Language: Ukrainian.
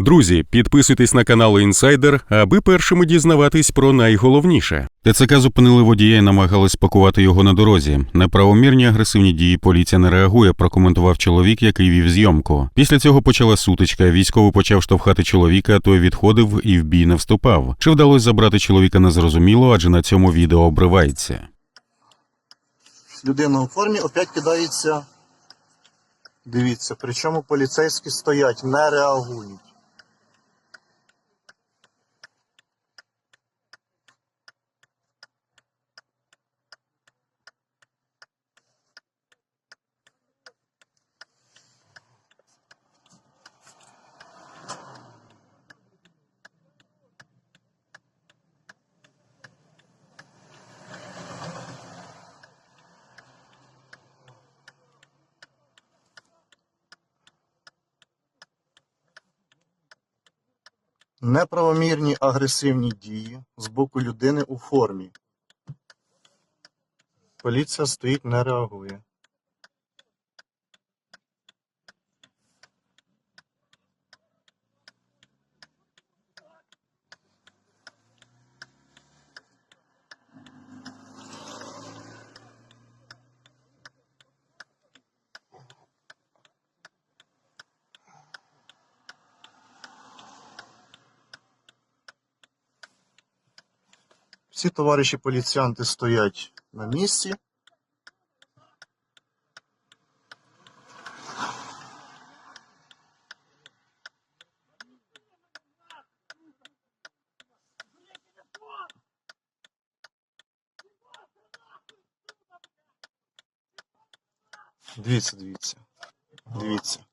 Друзі, підписуйтесь на канал Інсайдер, аби першими дізнаватись про найголовніше. ТЦК зупинили водія і намагались пакувати його на дорозі. Неправомірні агресивні дії поліція не реагує, прокоментував чоловік, який вів зйомку. Після цього почала сутичка. Військовий почав штовхати чоловіка, той відходив і в бій не вступав. Чи вдалося забрати чоловіка незрозуміло, адже на цьому відео обривається. людина у формі опять кидається. Дивіться, причому поліцейські стоять, не реагують. Неправомірні агресивні дії з боку людини у формі. Поліція стоїть, не реагує. Всі товариші поліціянти стоять на місці. Дивіться, дивіться. Дивіться.